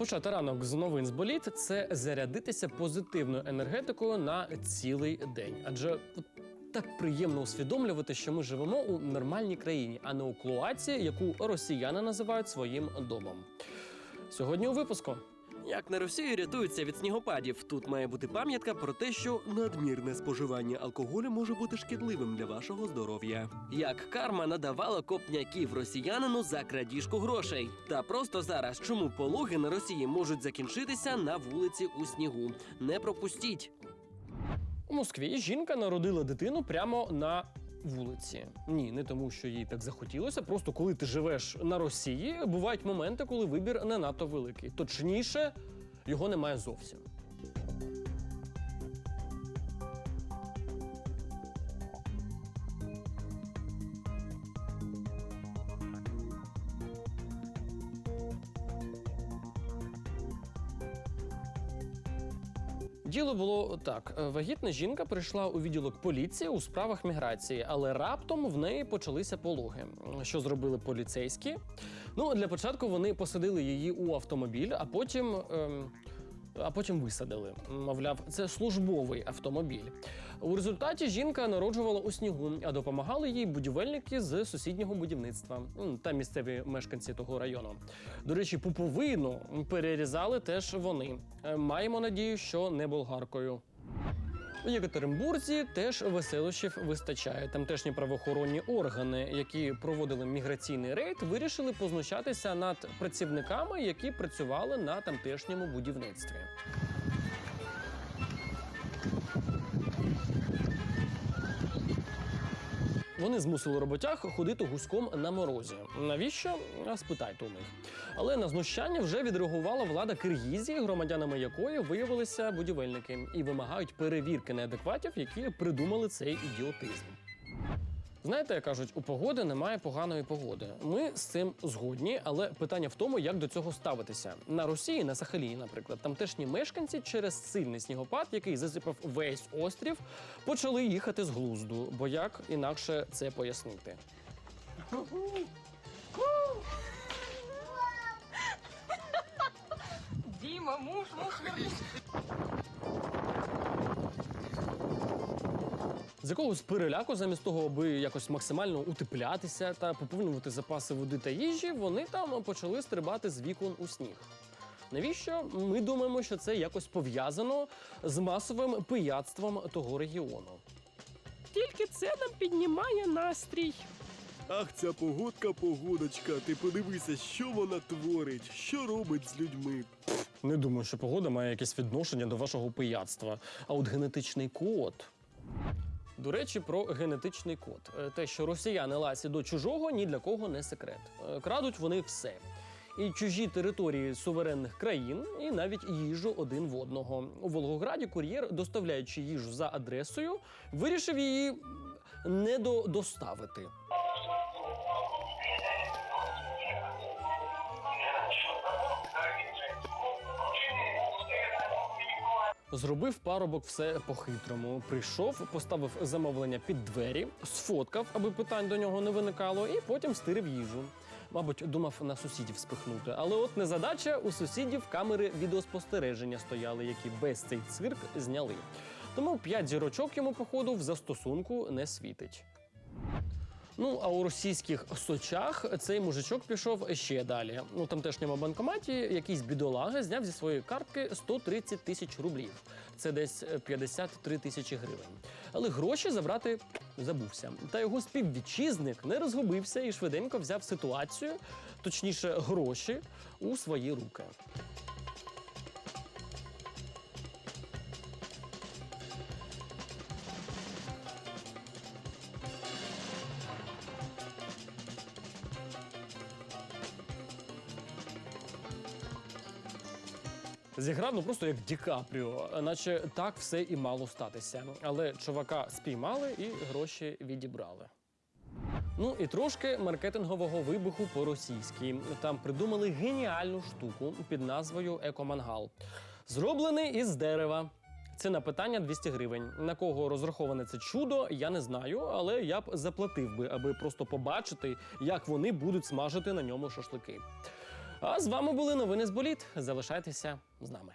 Почати ранок з новин з боліт це зарядитися позитивною енергетикою на цілий день. Адже так приємно усвідомлювати, що ми живемо у нормальній країні, а не у клоаці, яку росіяни називають своїм домом. Сьогодні у випуску. Як на Росію рятуються від снігопадів, тут має бути пам'ятка про те, що надмірне споживання алкоголю може бути шкідливим для вашого здоров'я. Як карма надавала копняків росіянину за крадіжку грошей. Та просто зараз, чому пологи на Росії можуть закінчитися на вулиці у снігу? Не пропустіть. У Москві жінка народила дитину прямо на вулиці. Ні, не тому, що їй так захотілося. Просто коли ти живеш на Росії, бувають моменти, коли вибір не надто великий. Точніше, його немає зовсім. Діло було так: Е, вагітна жінка прийшла у відділок поліції у справах міграції, але раптом в неї почалися пологи. Що зробили поліцейські? Ну, для початку вони посадили її у автомобіль, а потім. Ем... А потім висадили. Мовляв, це службовий автомобіль. У результаті жінка народжувала у снігу, а допомагали їй будівельники з сусіднього будівництва та місцеві мешканці того району. До речі, пуповину перерізали теж вони. Е, Маємо надію, що не болгаркою. У Єкатеринбурзі теж веселощів вистачає. Тамтешні правоохоронні органи, які проводили міграційний рейд, вирішили познущатися над працівниками, які працювали на тамтешньому будівництві. Вони змусили роботяг ходити гуськом на морозі. Навіщо? Спитайте у них. Але на знущання вже відреагувала влада Киргізії, громадянами якої виявилися будівельники, і вимагають перевірки неадекватів, які придумали цей ідіотизм. Знаєте, як кажуть, у погоди немає поганої погоди. Ми з цим згодні, але питання в тому, як до цього ставитися. На Росії, на Сахаліні, наприклад, тамтешні мешканці через сильний снігопад, який засипав весь острів, почали їхати з глузду. Бо як інакше це пояснити? Дима, муж, муж. З якогось переляку, замість того, аби якось максимально утеплятися та поповнювати запаси води та їжі, вони там почали стрибати з вікон у сніг. Навіщо? Ми думаємо, що це якось пов'язано з масовим пияцтвом того регіону. Тільки це нам піднімає настрій. Ах, ця погодка, погодочка, ти подивися, що вона творить, що робить з людьми. Не думаю, що погода має якесь відношення до вашого пияцтва. А от генетичний код. До речі, про генетичний код. Е, Те, що росіяни ласі до чужого, ні для кого не секрет. Е, Крадуть вони все. І чужі території суверенних країн, і навіть їжу один в одного. У Волгограді кур'єр, доставляючи їжу за адресою, вирішив її не Зробив парубок все по-хитрому. Прийшов, поставив замовлення під двері, сфоткав, аби питань до нього не виникало, і потім стирив їжу. Мабуть, думав на сусідів спихнути. Але от незадача у сусідів камери відеоспостереження стояли, які весь цей цирк зняли. Тому п'ять зірочок йому, походу, в застосунку не світить. Ну а у російських сочах цей мужичок пішов ще далі. У тамтешньому банкоматі якийсь бідолага зняв зі своєї картки 130 тисяч рублів. Це десь е, 53 тисячі гривень. Але гроші забрати забувся. Та його співвітчизник не розгубився і швиденько взяв ситуацію, точніше, гроші у свої руки. Зіграв ну просто як Ді Капріо, наче так все і мало статися. Але чувака спіймали і гроші відібрали. Ну і трошки маркетингового вибуху по-російськи. Там придумали геніальну штуку під назвою Екомангал. Зроблений із дерева. Це на питання 200 гривень. На кого розраховане це чудо, я не знаю, але я б заплатив би, аби просто побачити, як вони будуть смажити на ньому шашлики. А з вами були новини з боліт. Залишайтеся з нами.